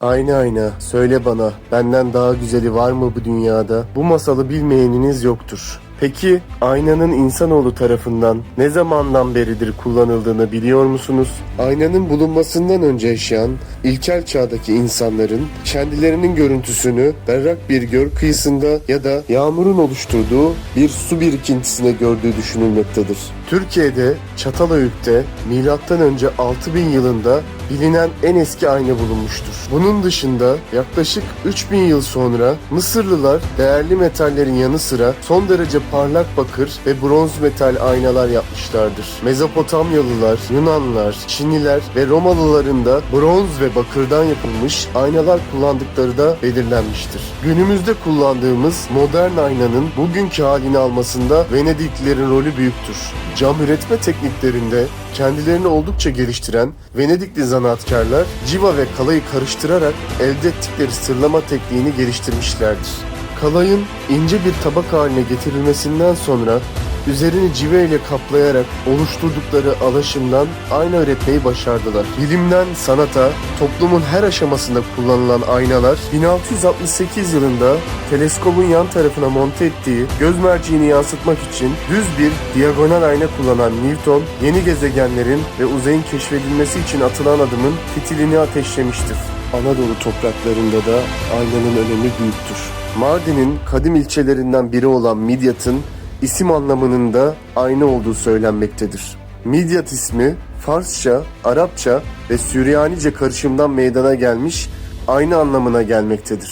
Ayna ayna söyle bana benden daha güzeli var mı bu dünyada? Bu masalı bilmeyeniniz yoktur. Peki aynanın insanoğlu tarafından ne zamandan beridir kullanıldığını biliyor musunuz? Aynanın bulunmasından önce yaşayan ilkel çağdaki insanların kendilerinin görüntüsünü berrak bir göl kıyısında ya da yağmurun oluşturduğu bir su birikintisine gördüğü düşünülmektedir. Türkiye'de Çatalhöyük'te milattan önce 6000 yılında bilinen en eski ayna bulunmuştur. Bunun dışında yaklaşık 3000 yıl sonra Mısırlılar değerli metallerin yanı sıra son derece parlak bakır ve bronz metal aynalar yapmışlardır. Mezopotamyalılar, Yunanlılar, Çinliler ve Romalıların da bronz ve bakırdan yapılmış aynalar kullandıkları da belirlenmiştir. Günümüzde kullandığımız modern aynanın bugünkü halini almasında Venediklilerin rolü büyüktür. Cam üretme tekniklerinde kendilerini oldukça geliştiren Venedikli zanaatkarlar civa ve kalayı karıştırarak elde ettikleri sırlama tekniğini geliştirmişlerdir. Kalayın ince bir tabak haline getirilmesinden sonra üzerini civa ile kaplayarak oluşturdukları alaşımdan ayna üretmeyi başardılar. Bilimden sanata, toplumun her aşamasında kullanılan aynalar 1668 yılında teleskobun yan tarafına monte ettiği göz merceğini yansıtmak için düz bir diagonal ayna kullanan Newton, yeni gezegenlerin ve uzayın keşfedilmesi için atılan adımın fitilini ateşlemiştir. Anadolu topraklarında da aynanın önemi büyüktür. Mardin'in kadim ilçelerinden biri olan Midyat'ın isim anlamının da aynı olduğu söylenmektedir. Midyat ismi Farsça, Arapça ve Süryanice karışımdan meydana gelmiş aynı anlamına gelmektedir.